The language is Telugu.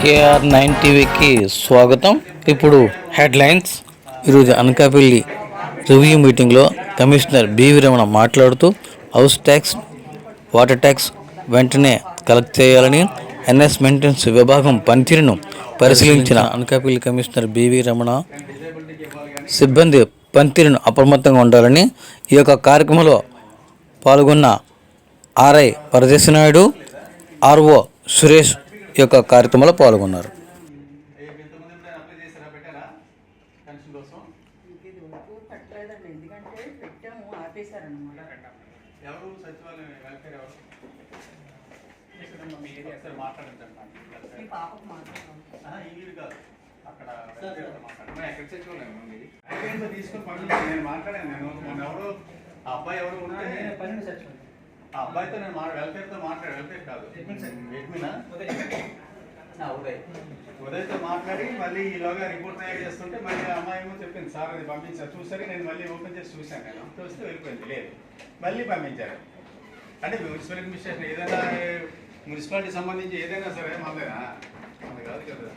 కేఆర్ నైన్ టీవీకి స్వాగతం. ఇప్పుడు హెడ్లైన్స్ ఈరోజు అనకాపల్లి రివ్యూ మీటింగ్లో కమిషనర్ బివి రమణ మాట్లాడుతూ హౌస్ ట్యాక్స్ వాటర్ ట్యాక్స్ వెంటనే కలెక్ట్ చేయాలని ఎన్ఎస్ మెయింటెనెన్స్ విభాగం పనితీరును పరిశీలించిన అనకాపల్లి కమిషనర్ బివి రమణ సిబ్బంది పనితీరును అప్రమత్తంగా ఉండాలని ఈ యొక్క కార్యక్రమంలో పాల్గొన్న ఆర్ఐ పరదేశి నాయుడు ఆర్ఓ సురేష్ ఈ యొక్క కార్యక్రమంలో పాల్గొన్నారు. ఇది వరకు పెట్టలేదండి ఎందుకంటే పెట్టాము ఆపేశారనమాట ఎవరు? సచివాలయం వెల్ఫేర్ ఎవరు మాట్లాడండి కాదు అక్కడ తీసుకొని నేను మాట్లాడాను నేను మొన్న ఎవరు ఆ అబ్బాయి ఎవరు ఉంటే? ఆ అబ్బాయితో నేను మా వెల్ఫేర్తో మాట్లాడు వెల్ఫేర్ కాదు. ఎడ్మినా ఉదయ్ ఉదయ్తో మాట్లాడి మళ్ళీ ఈలోగా రిపోర్ట్ తయారు చేస్తుంటే మళ్ళీ అమ్మాయి ఏమో చెప్పింది సార్ అది పంపించారు. చూసరి నేను మళ్ళీ ఓపెన్ చేసి చూశాను నేను చూస్తే వెళ్ళిపోయింది. లేదు. మళ్ళీ పంపించారు. అంటే మున్సిపల్ అడ్మినిస్ట్రేషన్ ఏదైనా మున్సిపాలిటీ సంబంధించి ఏదైనా సరే మాదేనా మనది కాదు కదా.